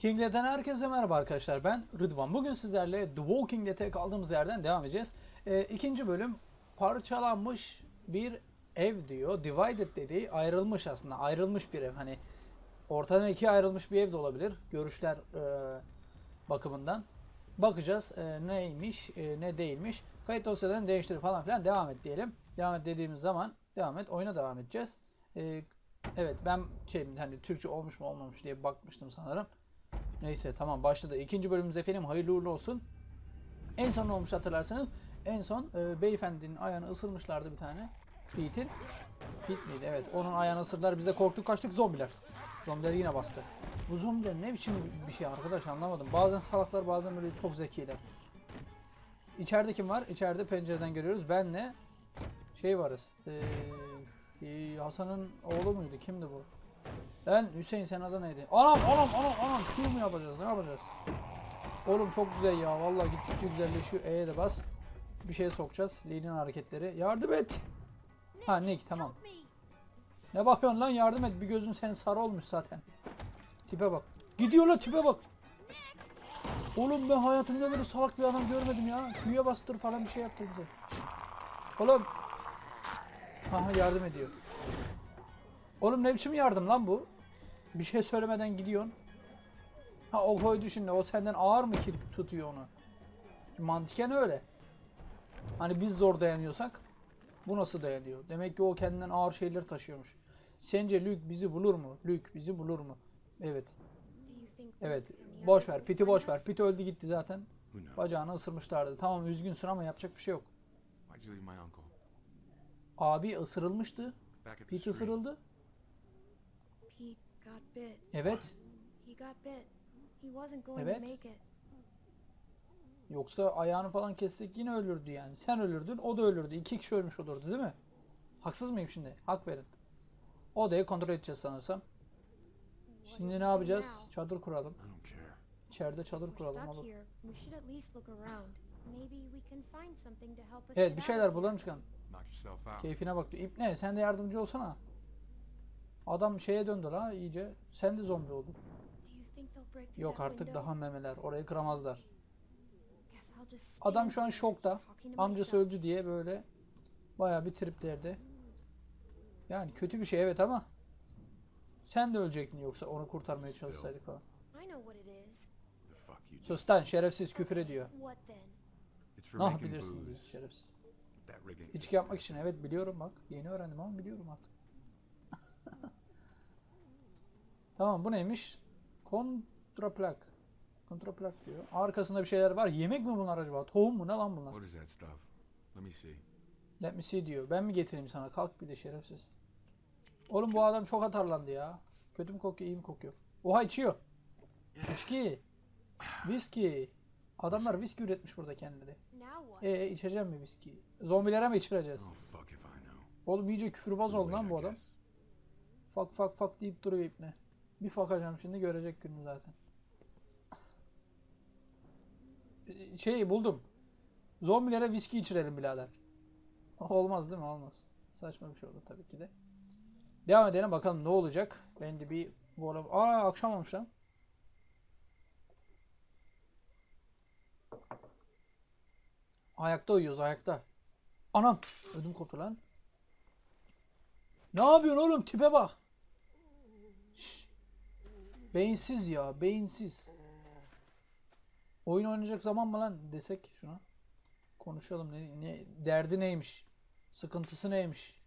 Kinglet'ten herkese merhaba arkadaşlar. Ben Rıdvan. Bugün sizlerle The Walking Dead'e kaldığımız yerden devam edeceğiz. Ee, ikinci bölüm parçalanmış bir ev diyor. Divided dediği ayrılmış aslında. Ayrılmış bir ev. Hani ortadan ikiye ayrılmış bir ev de olabilir. Görüşler e, bakımından. Bakacağız e, neymiş e, ne değilmiş. Kayıt dosyalarını değiştir falan filan devam et diyelim. Devam et dediğimiz zaman devam et. Oyuna devam edeceğiz. E, evet ben şey hani Türkçe olmuş mu olmamış diye bakmıştım sanırım. Neyse tamam başladı. İkinci bölümümüz efendim hayırlı uğurlu olsun. En son olmuş hatırlarsanız en son e, beyefendinin ayağını ısırmışlardı bir tane. Pete'in. Pete miydi? Evet. Onun ayağını ısırdılar. Biz de korktuk kaçtık zombiler. Zombiler yine bastı. Bu zombiler ne biçim bir şey arkadaş anlamadım. Bazen salaklar bazen böyle çok zekiler. İçeride kim var? İçeride pencereden görüyoruz. Benle şey varız. Ee, Hasan'ın oğlu muydu? Kimdi bu? Ben Hüseyin sen adı neydi? Anam anam anam anam Q mu yapacağız? Ne yapacağız? Oğlum çok güzel ya. Vallahi gittikçe güzelleşiyor. E'ye de bas. Bir şeye sokacağız. Lee'nin hareketleri. Yardım et. Ha Nick tamam. Ne bakıyorsun lan yardım et. Bir gözün senin sarı olmuş zaten. Tipe bak. Gidiyor la tipe bak. Oğlum ben hayatımda böyle salak bir adam görmedim ya. Q'ya bastır falan bir şey yaptı bize. Oğlum. Aha yardım ediyor. Oğlum ne biçim yardım lan bu? Bir şey söylemeden gidiyorsun. Ha o koydu şimdi. O senden ağır mı ki tutuyor onu? Mantıken öyle. Hani biz zor dayanıyorsak bu nasıl dayanıyor? Demek ki o kendinden ağır şeyler taşıyormuş. Sence Luke bizi bulur mu? Luke bizi bulur mu? Evet. Evet. Boş ver. Piti boş ver. Piti öldü gitti zaten. Bacağını ısırmışlardı. Tamam üzgünsün ama yapacak bir şey yok. Abi ısırılmıştı. Street. ısırıldı. Evet. He got bit. He wasn't going Evet. to make it. Yoksa ayağını falan kessek yine ölürdü yani. Sen ölürdün, o da ölürdü. İki kişi ölmüş olurdu değil mi? Haksız mıyım şimdi? Hak verin. Odayı kontrol edeceğiz sanırsam. Şimdi ne yapacağız? Çadır kuralım. I don't care. İçeride çadır kuralım stuck olur. here, we should at least look around. Maybe we can find something to help us Evet bir şeyler bulalım out. Keyfine bak diyor. İpne sen de yardımcı olsana. Adam şeye döndü la iyice. Sen de zombi oldun. Yok artık daha memeler. Orayı kıramazlar. Adam şu an şokta. Amcası öldü diye böyle bayağı bir triplerde. Yani kötü bir şey evet ama sen de ölecektin yoksa onu kurtarmaya çalışsaydık falan. I know what it is. The fuck you do? Sus lan şerefsiz küfür ediyor. Making yapabilirsin diyor şerefsiz. İçki yapmak için evet biliyorum bak. Yeni öğrendim ama biliyorum artık. Tamam bu neymiş? Kontraplak. Kontraplak diyor. Arkasında bir şeyler var. Yemek mi bunlar acaba? Tohum mu ne lan bunlar? What is that stuff? Let me see. Let me see diyor. Ben mi getireyim sana? Kalk bir de şerefsiz. Oğlum bu adam çok atarlandı ya. Kötü mü kokuyor iyi mi kokuyor? Oha içiyor. İçki. Viski. Adamlar viski üretmiş burada kendileri. E içeceğim mi viski? Zombilere mi içireceğiz? Oh fuck. Oğlum iyice küfürbaz oldu lan bu adam. Fak fak fak deyip duruyor ipne. Bir fakacağım şimdi görecek gününü zaten. Ee, Şey buldum. Zombilere viski içirelim birader. Olmaz değil mi? Olmaz. Saçma bir şey oldu tabii ki de. Devam edelim bakalım ne olacak. Ben de bir bu arada... Aa akşam olmuş lan. Ayakta uyuyoruz ayakta. Anam. Ödüm koptu lan. Ne yapıyorsun oğlum? Tipe bak. Beyinsiz ya, beyinsiz. Oyun oynayacak zaman mı lan desek şuna. Konuşalım ne, ne derdi neymiş? Sıkıntısı neymiş?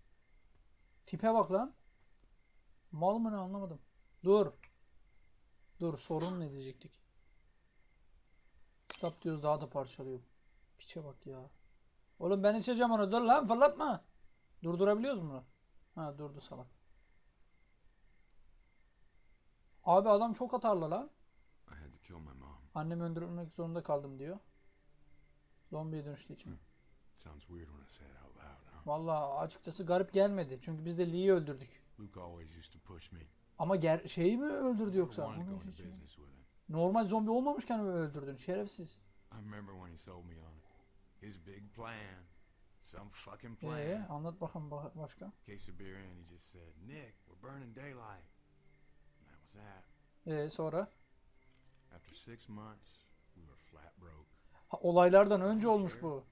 Tipe bak lan. Mal mı ne anlamadım. Dur. Dur sorun ne diyecektik? Stop diyoruz daha da parçalıyor. Piçe bak ya. Oğlum ben içeceğim onu dur lan fırlatma. Durdurabiliyoruz mu? Ha durdu salak. Abi adam çok atarlı lan. Annemi öldürmek zorunda kaldım diyor. Zombiye dönüştüğü için. Huh? Vallahi açıkçası garip gelmedi. Çünkü biz de Lee'yi öldürdük. Ama ger şeyi mi öldürdü yoksa? Normal zombi olmamışken mi öldürdün? Şerefsiz. Plan. Some fucking Ee, plan. anlat bakalım ba- başka. Case of beer in, he just said, Nick, we're burning daylight. Ee, sonra? For six months, we were flat broke. Ha, olaylardan önce olmuş bu.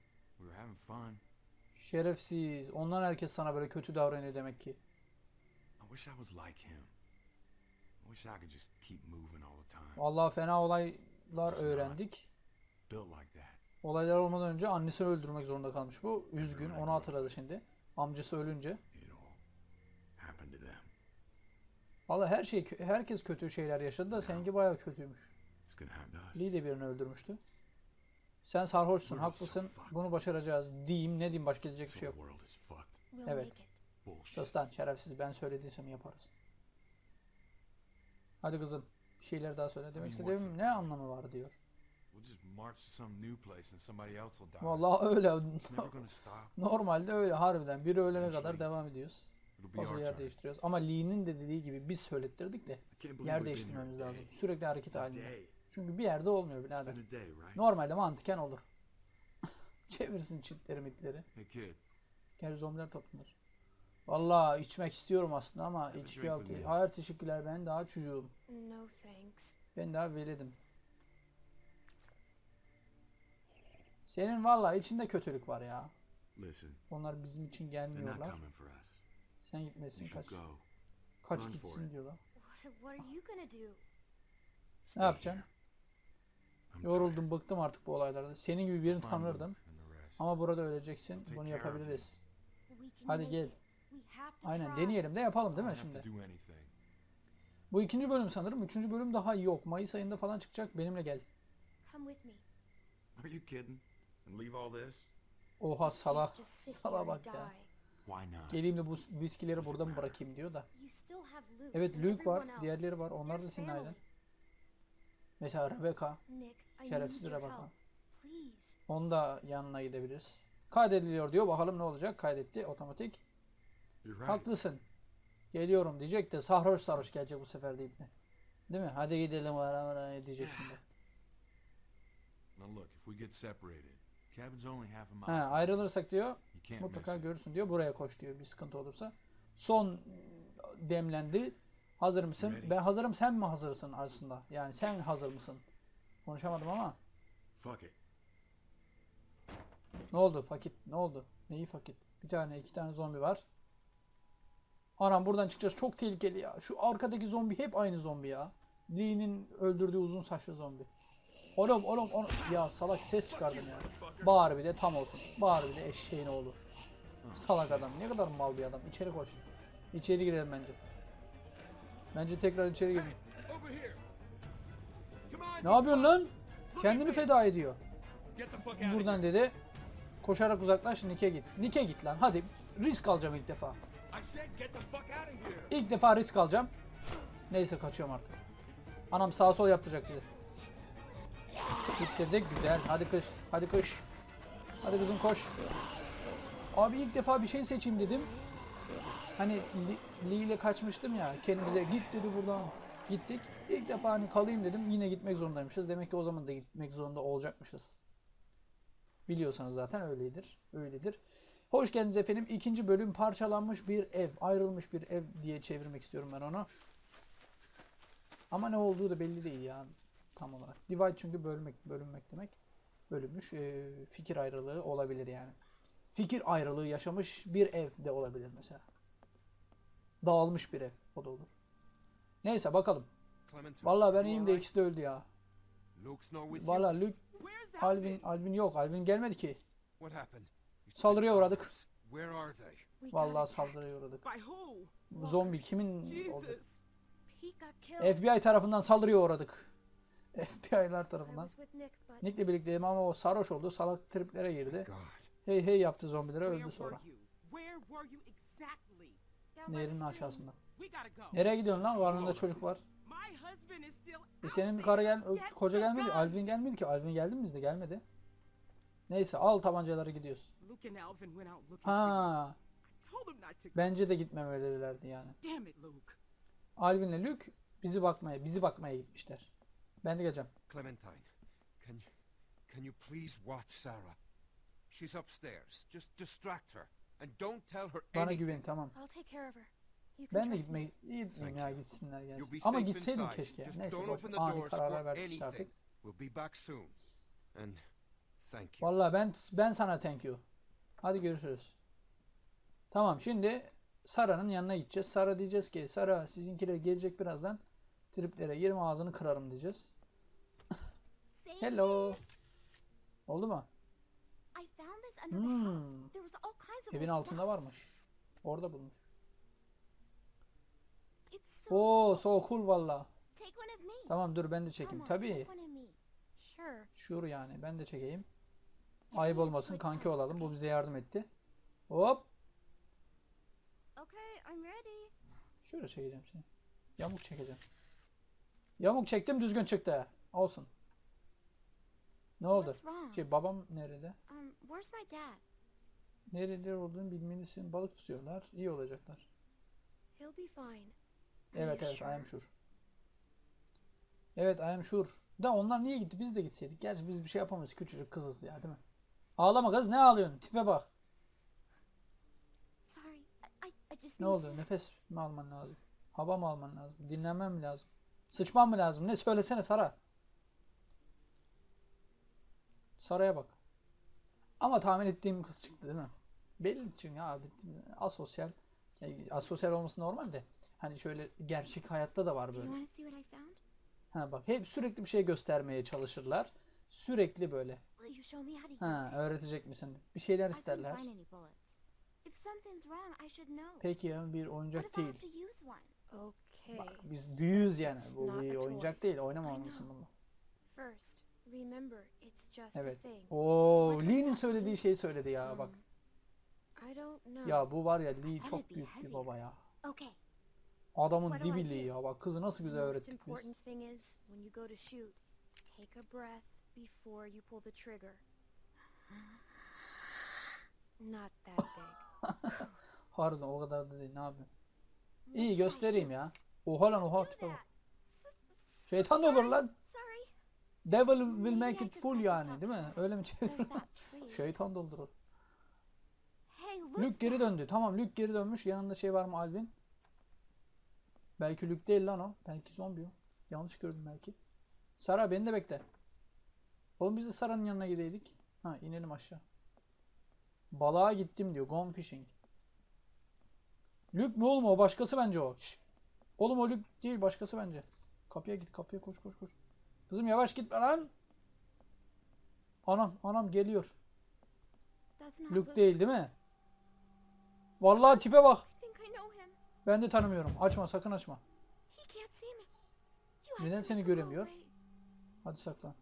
Şerefsiz. Ondan herkes sana böyle kötü davranıyor demek ki. I wish I was like him. I wish I could just keep moving all the time. Vallahi fena olaylar öğrendik. Olaylar olmadan önce annesini öldürmek zorunda kalmış bu. Üzgün. Onu hatırladı şimdi. Amcası ölünce. It all happened to them. Vallahi her şey herkes kötü şeyler yaşadı da seninki bayağı kötüymüş. Lee de birini öldürmüştü. Sen sarhoşsun, haklısın. Bunu başaracağız. Diyeyim, ne diyeyim başka diyecek bir şey yok. Evet. lan şerefsiz ben söylediysem yaparız. Hadi kızım bir şeyler daha söyle. Demek istediğim ne anlamı var diyor. Vallahi öyle. Normalde öyle harbiden. Biri ölene kadar devam ediyoruz. Fazla yer değiştiriyoruz. Ama Lee'nin de dediği gibi biz söylettirdik de yer değiştirmemiz lazım. day. Sürekli hareket halinde. Çünkü bir yerde olmuyor birader. Normalde mantıken olur. Çevirsin çitleri mitleri. Gel zombiler toplanır. Vallahi içmek istiyorum aslında ama içki with me. Hayır teşekkürler ben daha çocuğum. No thanks. Ben daha velidim. Senin vallahi içinde kötülük var ya. listen. Onlar bizim için They're not gelmiyorlar. Sen gitmesin kaç. go. Kaç gitsin it. diyorlar. What, what are you gonna do? Stay yapacaksın? Yoruldum bıktım artık bu olaylarda. Senin gibi birini tanırdım. Ama burada öleceksin. Bunu yapabiliriz. Hadi gel. Aynen deneyelim de yapalım değil mi şimdi? Bu ikinci bölüm sanırım. Üçüncü bölüm daha yok. Mayıs ayında falan çıkacak. Benimle gel. Oha We sala. can't just sit Sala here and bak ya. Die. Why not? Geleyim de bu viskileri burada mı bırakayım diyor da. You still have Luke. Evet Luke var. Diğerleri var. Onlar da senin ailen. Mesela Rebecca. Şerefsiz Rebecca. Onu da yanına gidebiliriz. Kaydediliyor diyor. Bakalım ne olacak. Kaydetti otomatik. Haklısın. Geliyorum diyecek de sarhoş sarhoş gelecek bu sefer deyip ne? Değil mi? Hadi gidelim ara ara diyecek şimdi. Now look, if we get separated, Ha, ayrılırsak diyor mutlaka görürsün diyor. Buraya koş diyor bir sıkıntı olursa. Son demlendi. Hazır mısın? Ben hazırım. Sen mi hazırsın aslında? Yani sen hazır mısın? Konuşamadım ama. Fuck it. Ne oldu fakit? Ne oldu? Neyi fakit? Bir tane iki tane zombi var. Anam buradan çıkacağız. Çok tehlikeli ya. Şu arkadaki zombi hep aynı zombi ya. Lee'nin öldürdüğü uzun saçlı zombi. Oğlum oğlum oğlum. Ya salak ses çıkardın ya. Bağır bir de tam olsun. Bağır bir de eşeğin oğlu. Salak adam. Ne kadar mal bir adam. İçeri koş. İçeri girelim bence. Bence tekrar içeri girelim. Ne yapıyorsun lan? Kendini feda ediyor. Buradan dedi. Koşarak uzaklaş Nick'e git. Nick'e git lan. Hadi risk alacağım ilk defa. İlk defa risk alacağım. Neyse kaçıyorum artık. Anam sağ sol yaptıracak bizi. Bitirdik güzel. Hadi kış. Hadi kış. Hadi kızım koş. Abi ilk defa bir şey seçeyim dedim. Hani Lee Lee ile kaçmıştım ya. Kendimize git dedi buradan. Gittik. İlk defa hani kalayım dedim. Yine gitmek zorundaymışız. Demek ki o zaman da gitmek zorunda olacakmışız. Biliyorsanız zaten öyledir. Öyledir. Hoş geldiniz efendim. İkinci bölüm parçalanmış bir ev, ayrılmış bir ev diye çevirmek istiyorum ben onu. Ama ne olduğu da belli değil ya tam olarak. Divide çünkü bölmek, bölünmek demek. Bölünmüş. Ee, fikir ayrılığı olabilir yani. Fikir ayrılığı yaşamış bir ev de olabilir mesela. Dağılmış bir ev. O da olur. Neyse bakalım. Vallahi ben iyiyim de ikisi de öldü ya. Vallahi Luke, Alvin, Alvin yok. Alvin gelmedi ki. Saldırıya uğradık. Vallahi saldırıya uğradık. Zombi kimin oldu? FBI tarafından saldırıya uğradık. FBI'lar tarafından. Nick'le birlikteydim ama o sarhoş oldu. Salak triplere girdi. God. Hey hey yaptı zombilere öldü sonra. Nehrin aşağısında. Nereye gidiyorsun lan? Karnında çocuk var. E senin karı gel koca gelmedi. Alvin gelmedi ki. Alvin geldi mi bizde? Gelmedi. Neyse al tabancaları gidiyoruz. Ha, bence de gitmemelilerdi yani. Alvin'le Luke bizi bakmaya, bizi bakmaya gitmişler. Ben de geleceğim. Clementine, can you, can you please watch Sarah? She's upstairs. Just distract her and don't tell her Bana anything. güven tamam. I'll take care of her. You can Ben de trust me. gitmeyeyim Thank ya gitsinler You'll gelsin. be Ama gitseydim keşke Neyse don't boş. open the Ani doors kararlar for verdik işte anything. artık. We'll be back soon. And thank you. Vallahi ben ben sana thank you. Hadi görüşürüz. Tamam şimdi Sara'nın yanına gideceğiz. Sara diyeceğiz ki Sara sizinkiler gelecek birazdan. Triplere 20 ağzını kırarım diyeceğiz. Hello. Oldu mu? Hmm. Evin altında varmış. Orada bulmuş. Oo so cool valla. Tamam dur ben de çekeyim. Tabii. Şur yani ben de çekeyim. Ayıp olmasın kanki olalım. Bu bize yardım etti. Hop. Şöyle çekeceğim seni. Yamuk çekeceğim. Yamuk çektim düzgün çıktı. Olsun. Ne oldu? Wrong? Şey babam nerede? Um, where's my dad? Nerede olduğunu bilmelisin. Balık tutuyorlar. İyi olacaklar. He'll be fine. Evet evet I am sure? sure. Evet I am sure. Da onlar niye gitti? Biz de gitseydik. Gerçi biz bir şey yapamayız. Küçücük kızız ya değil mi? Ağlama kız ne ağlıyorsun? Tipe bak. Sorry, I, I, just Ne oldu? Nefes mi alman lazım? Hava mı alman lazım? Dinlenmen mi lazım? Sıçman mı lazım? Ne söylesene Sara. Sara'ya bak. Ama tahmin ettiğim kız çıktı değil mi? Belli çünkü abi asosyal. Yani asosyal olması normal de. Hani şöyle gerçek hayatta da var böyle. Ha bak hep sürekli bir şey göstermeye çalışırlar. Sürekli böyle. Ha öğretecek misin? Bir şeyler isterler. Peki ya bir oyuncak değil. Bak biz büyüğüz yani. Bu bir oyuncak değil. Oynamamalısın know. bununla. First, remember, it's just Evet. Oo, Lee'nin söylediği şeyi söyledi ya bak. Don't know. Ya bu var ya Lee çok büyük bir baba ya. Adamın dibi? Lee ya bak kızı nasıl güzel öğrettik biz. take a breath before you pull the trigger. Not that big. Harbiden o kadar da değil ne yapayım. İyi göstereyim ya. Oha lan oha tipe bak. Şeytan da olur lan. Devil will make it full yani değil mi? Öyle mi çeviriyor? Şeytan doldurur. Luke geri döndü. Tamam Luke geri dönmüş. Yanında şey var mı Alvin? Belki Luke değil lan o. Belki zombi o. Yanlış gördüm belki. Sara beni de bekle. Oğlum biz de Sara'nın yanına gideydik. Ha inelim aşağı. Balığa gittim diyor. Gone fishing. Luke mu oğlum o? Başkası bence o. Şşş. Oğlum o Luke değil başkası bence. Kapıya git kapıya koş koş koş. Kızım yavaş gitme lan. Anam anam geliyor. Luke değil değil mi? Vallahi tipe bak. Ben de tanımıyorum. Açma sakın açma. Neden seni göremiyor? Hadi saklan.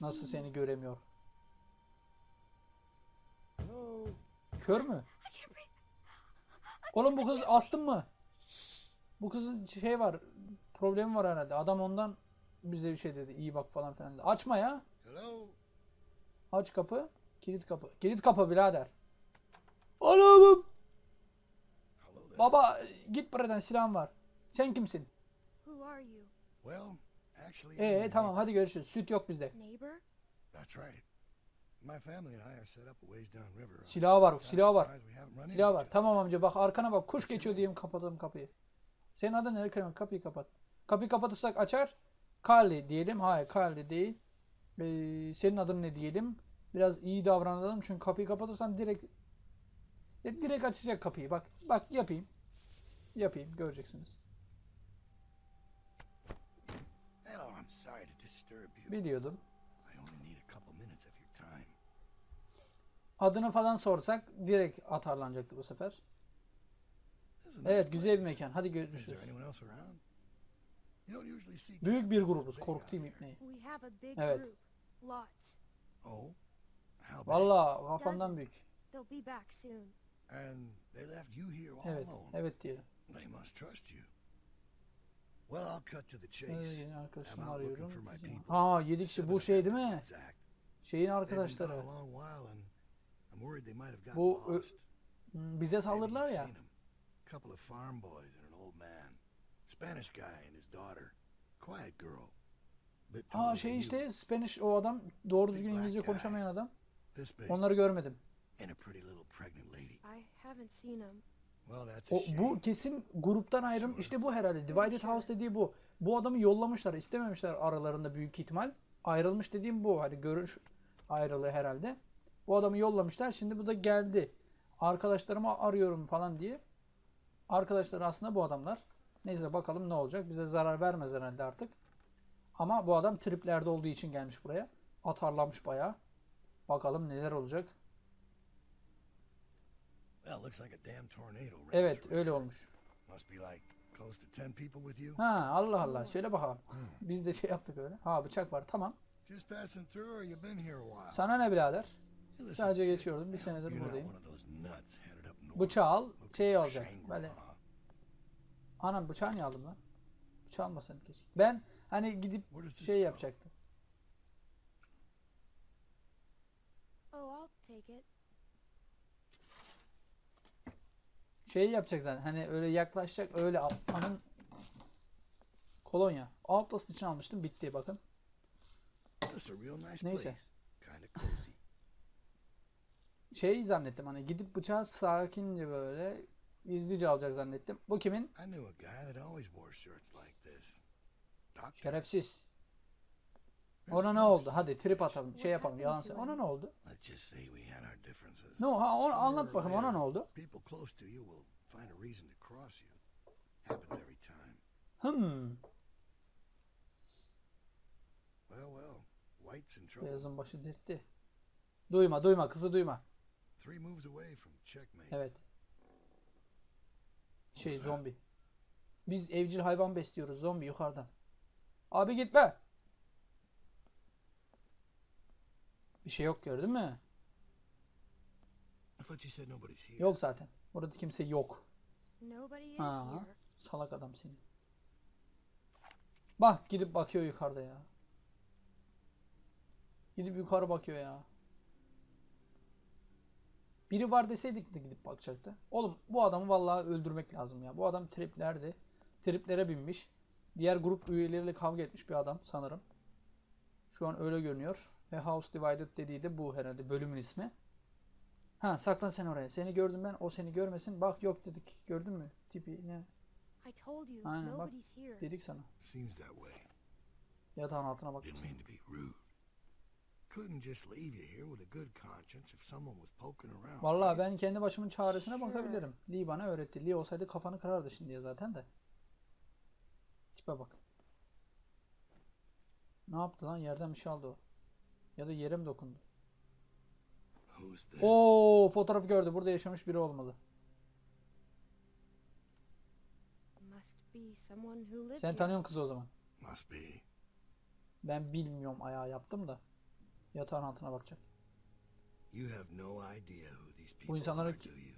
Nasıl seni göremiyor? Kör mü? Oğlum bu kız astım mı? Bu kızın şey var. Problemi var herhalde. Adam ondan bize bir şey dedi. İyi bak falan filan dedi. Açma ya. Hello? Aç kapı. Kilit kapı. Kilit kapı birader. Anam. Hello there. Baba git buradan silahım var. Sen kimsin? Who are you? Well, actually, I'm Ee your tamam hadi görüşürüz. Süt yok bizde. Neighbor? That's right. My family and I are set up a ways downriver. Silahı var. I'm Silahı var. Silah var. Tamam amca bak arkana bak. Kuş geçiyor diyeyim kapatalım kapıyı. Senin adın ne? Ekrem? Kapıyı kapat. Kapıyı kapatırsak açar. Carly diyelim. Hayır Carly değil. Ee, senin adın ne diyelim? Biraz iyi davranalım. Çünkü kapıyı kapatırsan direkt e, direkt açacak kapıyı. Bak bak yapayım. Yapayım göreceksiniz. Biliyordum. I only need a couple minutes of your time. Adını falan sorsak direkt atarlanacaktı bu sefer. Evet güzel bir mekan. Hadi görüşürüz. Büyük bir grubuz. Korkutayım big Evet. Oh? Valla kafamdan büyük. Evet. Evet diyelim. They must trust you. Well, I'll cut to the chase. Ee, yeni arkadaşımı arıyorum. for my people. Ha 7 kişi bu şey değil mi? Şeyin arkadaşları. Bu ö- Bize you've ya. Couple of farm boys and an old man. Spanish guy and his daughter. Quiet girl. Than şey işte Spanish o adam doğru düzgün İngilizce konuşamayan adam. Onları görmedim. And a pretty little pregnant lady. I haven't seen him. Well, that's a O, bu kesin gruptan ayrım. İşte bu herhalde. Divided House dediği bu. Bu adamı yollamışlar. istememişler aralarında büyük ihtimal. Ayrılmış dediğim bu. Hani görüş ayrılığı herhalde. Bu adamı yollamışlar. Şimdi bu da geldi. Arkadaşlarımı arıyorum falan diye. Arkadaşları aslında bu adamlar. Neyse bakalım ne olacak. Bize zarar vermez herhalde artık. Ama bu adam triplerde olduğu için gelmiş buraya. Atarlamış bayağı. Bakalım neler olacak. Evet öyle olmuş. Must be like close to 10 people with you. Ha Allah Allah. Söyle bakalım. Biz de şey yaptık öyle. Ha bıçak var. Tamam. Sana ne birader? Sadece geçiyordum. Bir senedir buradayım. Bıçağı al. Şey olacak. Shangri-La. Böyle. Anam bıçağı niye aldım lan? Bıçağı almasaydım keşke. Ben hani gidip şey yapacaktım. Oh, I'll take it. Şey yapacak zaten. Hani öyle yaklaşacak öyle al. Anın kolonya. Outlast için almıştım. Bitti bakın. Neyse. place. Kind of cozy. Şey zannettim hani gidip bıçağı sakince böyle gizlice alacak zannettim. Bu kimin? Şerefsiz. Ona ne oldu? Hadi trip atalım. Şey yapalım. Yalan söyle. Ona ne oldu? No, ha Sooner anlat or bakayım. Ona ne oldu? Hmm. Beyazın başı dertti. Duyma, duyma, kızı duyma. Three moves away from checkmate. Evet. Şey zombi. Biz evcil hayvan besliyoruz. Zombi yukarıdan. Abi gitme. Bir şey yok gördün mü? I thought you said nobody's here. Yok zaten. Burada kimse yok. Nobody is Ha. here. Salak adam seni. Bak gidip bakıyor yukarıda ya. Gidip yukarı bakıyor ya. Biri var deseydik de gidip bakacaktı. Oğlum bu adamı vallahi öldürmek lazım ya. Bu adam triplerdi. Triplere binmiş. Diğer grup üyeleriyle kavga etmiş bir adam sanırım. Şu an öyle görünüyor. Ve House Divided dediği de bu herhalde bölümün ismi. Ha saklan sen oraya. Seni gördüm ben. O seni görmesin. Bak yok dedik. Gördün mü? Tipi ne? Aynen, bak. Dedik sana. Yatağın altına bak. Didn't mean to be rude. Couldn't just leave you here with a good conscience if someone was poking around. Vallahi ben kendi başımın çaresine Sure. bakabilirim. Lee bana öğretti. Lee olsaydı kafanı kırardı şimdiye zaten de. Tipe bak. Ne yaptı lan? Yerden bir şey aldı o. Ya da yere mi dokundu? Who's this? Oo, fotoğrafı gördü. Burada yaşamış biri olmalı. Must be someone who lived Sen tanıyorsun kızı o zaman. Must be. Ben bilmiyorum ayağı yaptım da. Yatağın altına bakacak. Bu you?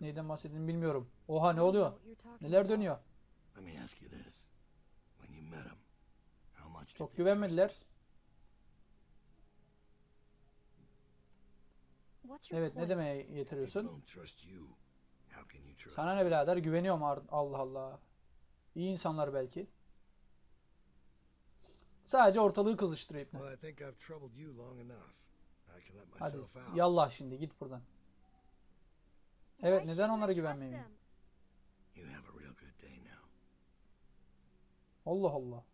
neyden bahsettiğini bilmiyorum. Oha ne oluyor? Neler dönüyor? Çok güvenmediler. Evet ne demeye getiriyorsun? Sana ne birader güveniyorum Allah Allah. İyi insanlar belki. Sadece ortalığı kızıştırıyor ipne. Hadi yallah şimdi git buradan. Evet neden onlara güvenmeyeyim? Allah Allah.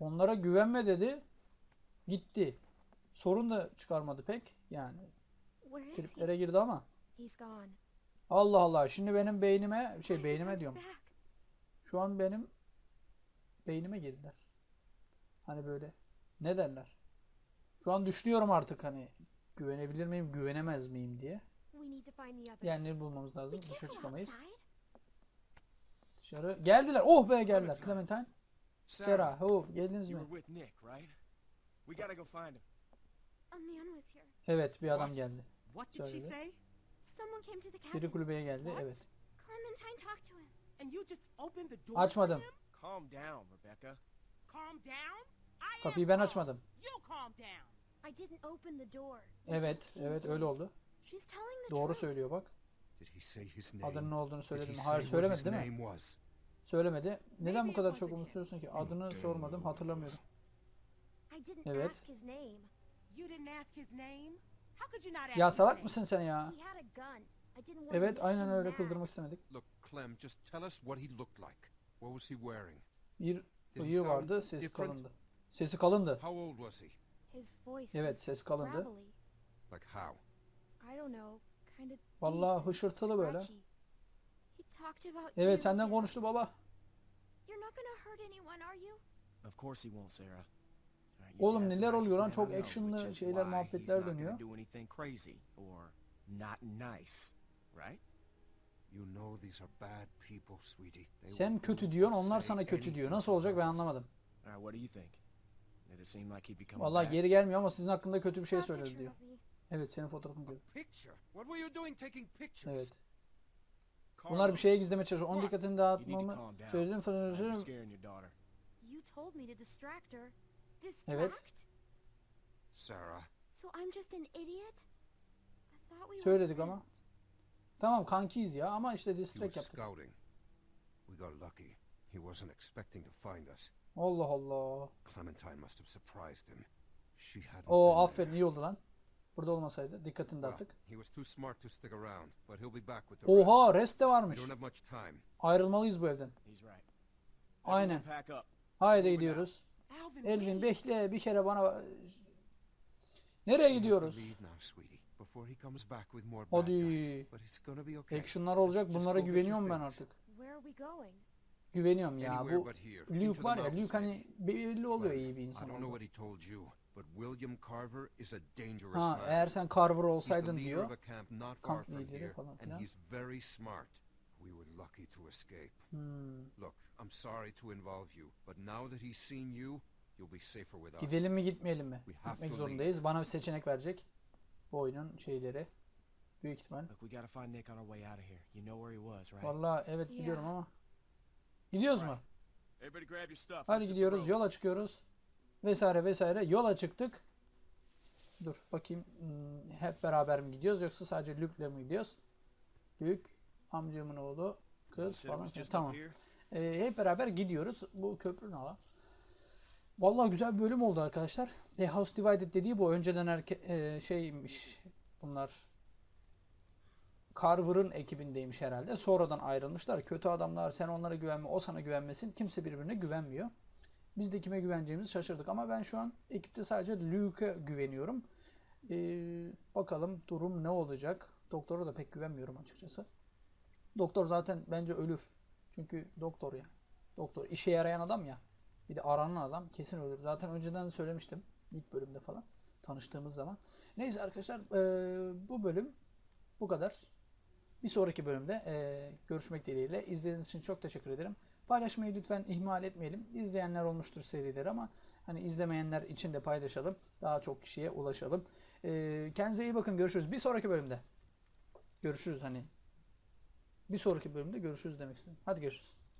Onlara güvenme dedi. Gitti. Sorun da çıkarmadı pek. Yani triplere girdi ama. Allah Allah. Şimdi benim beynime şey beynime diyorum. Şu an benim beynime girdiler. Hani böyle ne derler? Şu an düşünüyorum artık hani güvenebilir miyim, güvenemez miyim diye. Diğerleri bulmamız lazım. Dışarı çıkamayız. Dışarı geldiler. Oh be geldiler. Clementine. Sarah, Sarah. Oh geldiniz mi? Evet bir adam geldi. What did she Söyle. say? Someone came to the Biri kulübeye geldi. Evet. Açmadım. Kapıyı ben açmadım. You calm down. I didn't open the door. It Evet, evet öyle oldu. She's telling the Doğru truth. söylüyor bak. Did he say his name? Adının ne olduğunu söyledim. he Hayır söylemedi his değil mi? Söylemedi. Neden bu kadar çok umutsuyorsun ki? Adını sormadım, hatırlamıyorum. I didn't Evet. ask his name. You didn't ask his name? How could you not ask Ya salak mısın sen ya? He had a gun. I didn't want Evet aynen öyle kızdırmak istemedik. Look, Clem, just tell us what he looked like. What was he wearing? Bir bıyığı vardı sesi kalındı. Sesi kalındı. Evet ses kalındı. gravelly. Like how? I don't know, kind of Vallahi hışırtılı böyle. He talked about Evet senden konuştu baba. You're not gonna hurt anyone, are you? Of course he won't, Sarah. Alright, your Oğlum neler oluyor lan? Çok actionlı şeyler, why muhabbetler he's not dönüyor. gonna do anything crazy or not nice, right? You know these are bad people, sweetie. They Sen kötü diyorsun or onlar sana kötü diyor. Nasıl olacak ben anlamadım. Alright, what do you think? Vallahi geri gelmiyor ama sizin hakkında kötü bir şey söyledi diyor. Evet senin taking pictures? Evet. Bunlar bir şeye gizlemeye çalışıyor. Onun dikkatini You need to dağıtmamı calm down. söyledim. You're Falan scaring your daughter. You told me to distract her. Distract? Evet. Sarah, So I'm just an idiot? I thought we were Söyledik ama. Tamam kankiyiz ya ama işte distract yaptık. scouting. We got lucky. He wasn't expecting to find us. Allah Allah. Clementine must have surprised him. She hadn't Oo aferin iyi oldu lan. Burada olmasaydı dikkatini Well, dağıttık. he was too smart to stick around, but he'll be back with the rest. Oha rest de We varmış. don't have much time. Ayrılmalıyız bu evden. He's right. Aynen. Everyone Pack up. Haydi gidiyoruz. Alvin, Elvin bekle bir kere bana... Nereye gidiyoruz? leave now, sweetie, before he comes back with more bad Hadi. guys. But it's gonna be okay. Action'lar olacak bunlara güveniyorum ben artık. Where are we going? Güveniyorum ya Anywhere bu but here. Into Luke var ya Luke hani belli oluyor iyi bir I insan don't know olduğu. what he told you, but William Carver is a dangerous Ha man. eğer sen Carver He's the olsaydın leader diyor. of a camp not far Kamp from lideri here, falan and filan. he's very smart. We were lucky to escape. Hmm. Look, I'm sorry to involve you, but now that he's seen you, you'll be safer with us. Gidelim mi gitmeyelim mi? We have Gitmek to zorundayız. Bana bir seçenek verecek. Bu oyunun şeyleri. Büyük ihtimal. Look, we gotta find Nick on our way out of here. You know where he was, right? Vallahi evet biliyorum ama. Gidiyoruz mu? Hadi gidiyoruz. Yola çıkıyoruz. Vesaire vesaire. Yola çıktık. Dur bakayım. Hmm, hep beraber mi gidiyoruz yoksa sadece Luke'le mi gidiyoruz? Luke amcamın oğlu, kız falan. Tamam. Ee, hep beraber gidiyoruz. Bu köprü ne lan? Vallahi güzel bir bölüm oldu arkadaşlar. The House Divided dediği bu. Önceden erke e, şeymiş. Bunlar Carver'ın ekibindeymiş herhalde. Sonradan ayrılmışlar. Kötü adamlar. Sen onlara güvenme. O sana güvenmesin. Kimse birbirine güvenmiyor. Biz de kime güveneceğimizi şaşırdık. Ama ben şu an ekipte sadece Luke'a güveniyorum. Ee, bakalım durum ne olacak. Doktora da pek güvenmiyorum açıkçası. Doktor zaten bence ölür. Çünkü doktor ya. Doktor işe yarayan adam ya. Bir de aranan adam kesin ölür. Zaten önceden söylemiştim. ilk bölümde falan. Tanıştığımız zaman. Neyse arkadaşlar eee, bu bölüm bu kadar. Bir sonraki bölümde eee, görüşmek dileğiyle. İzlediğiniz için çok teşekkür ederim. Paylaşmayı lütfen ihmal etmeyelim. İzleyenler olmuştur serileri ama hani izlemeyenler için de paylaşalım. Daha çok kişiye ulaşalım. Eee kendinize iyi bakın. Görüşürüz. Bir sonraki bölümde. Görüşürüz hani. Bir sonraki bölümde görüşürüz demek istedim. Hadi görüşürüz.